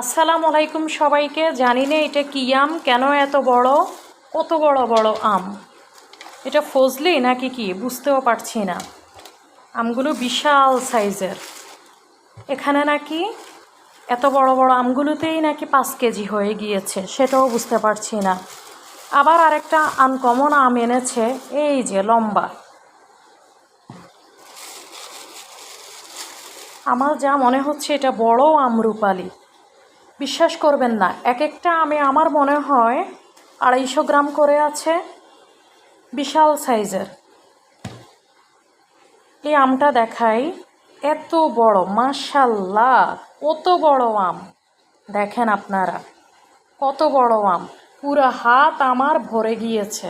আসসালামু আলাইকুম সবাইকে। জানি না এটা কী আম, কেন এত বড়? কত বড় বড় আম? এটা ফজলি নাকি কি? বুঝতেও পারছি না। আমগুলো বিশাল সাইজের। এখানে নাকি এত বড় বড় আমগুলোতেই নাকি পাঁচ কেজি হয়ে গিয়েছে, সেটাও বুঝতে পারছি না। আবার আরেকটা আনকমন আম এনেছে, এই যে লম্বা। আমার যা মনে হচ্ছে এটা বড় আমরুপালি বিশ্বাস করবেন না। এক একটা আমে আমার মনে হয় আড়াইশো গ্রাম করে আছে বিশাল সাইজের। এই আমটা দেখাই, এত বড় মাশাল্লাহ কত বড় আম। দেখেন আপনারা, কত বড় আম, পুরো হাত আমার ভরে গিয়েছে।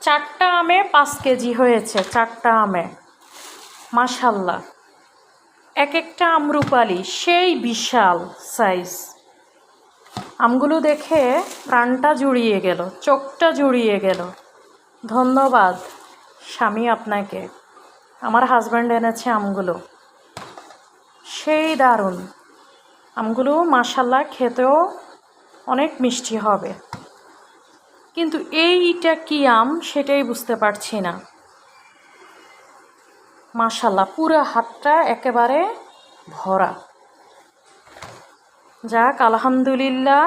চারটা আমে পাঁচ কেজি হয়েছে, চারটা আমে। মাশাল্লাহ এক একটা আমরুপালি, সেই বিশাল সাইজ আমগুলো দেখে প্রাণটা জুড়িয়ে গেল, চোখটা জুড়িয়ে গেল। ধন্যবাদ স্বামী আপনাকে, আমার হাজব্যান্ড এনেছে আমগুলো। সেই দারুণ। আমগুলো মাসাল্লাহ খেতেও অনেক মিষ্টি হবে। কিন্তু এইটা কি আম সেটাই বুঝতে পারছি না। মাশাল্লাহ পুরো হাতটা একেবারে ভরা। যাক, আলহামদুলিল্লাহ।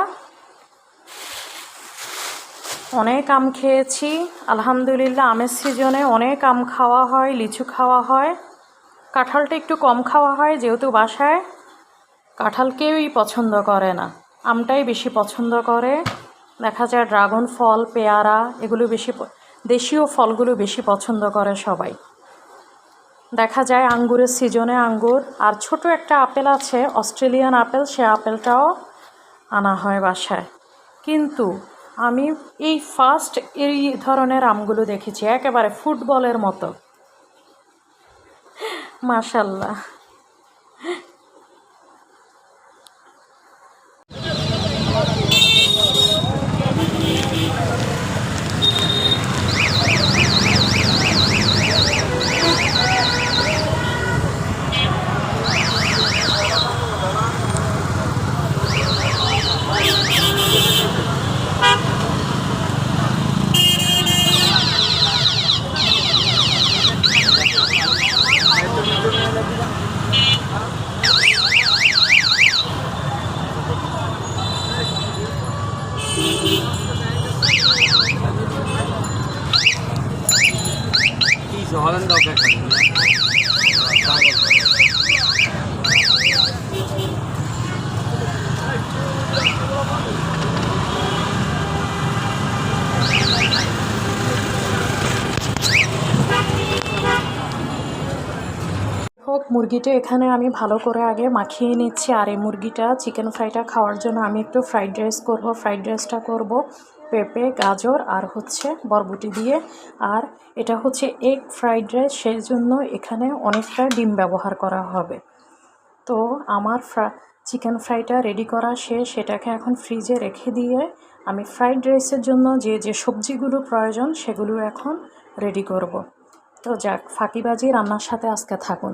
অনেক আম খেয়েছি, আলহামদুলিল্লাহ। আমের সিজনে অনেক আম খাওয়া হয়, লিচু খাওয়া হয়। কাঁঠালটা একটু কম খাওয়া হয়, যেহেতু বাসায়। কাঁঠাল কেউই পছন্দ করে না। আমটাই বেশি পছন্দ করে। দেখা যায় ড্রাগন ফল, পেয়ারা, এগুলো বেশি দেশীয় ফলগুলো বেশি পছন্দ করে সবাই। দেখা যায় আঙ্গুরের সিজনে আঙ্গুর। আর ছোট একটা আপেল আছে, অস্ট্রেলিয়ান আপেল, সে আপেলটাও আনা হয় বাসায়। কিন্তু আমি এই ফার্স্ট এই ধরনের আমগুলো দেখেছি, একেবারে ফুটবলের মতো। মাশাল্লাহ। হোক, মুরগিটা এখানে আমি ভালো করে আগে মাখিয়ে নিচ্ছি, আর এই মুরগিটা চিকেন ফ্রাইটা খাওয়ার জন্য আমি একটু ফ্রাইড রাইস করব ফ্রাইড রাইসটা করব। পেঁপে, গাজর আর হচ্ছে বরবটি দিয়ে। আর এটা হচ্ছে এগ ফ্রাইড রাইস সেই জন্য এখানে অনেকটা ডিম ব্যবহার করা হবে। তো আমার ফ্রা চিকেন ফ্রাইটা রেডি করা শেষ। সেটাকে এখন ফ্রিজে রেখে দিয়ে আমি ফ্রাইড রাইসের জন্য যে যে সবজিগুলো প্রয়োজন সেগুলো এখন রেডি করব। তো যাক, ফাঁকিবাজি রান্নার সাথে আজকে থাকুন।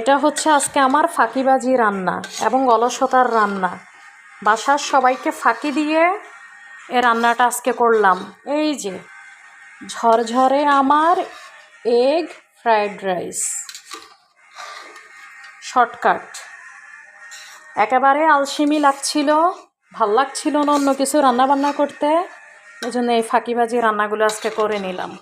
এটা হচ্ছে আজকে আমার ফাঁকিবাজি রান্না এবং অলসতার রান্না। বাসার সবাইকে ফাঁকি দিয়ে এ রান্নাটা আজকে করলাম। এই যে, ঝরঝরে আমার এগ ফ্রায়েড রাইস শর্টকাট একেবারে আলসেমি লাগছিল, ভালো লাগছিল না অন্য কিছু রান্না বান্না করতে। এই জন্য এই ফাঁকিবাজি রান্নাগুলো আজকে করে নিলাম।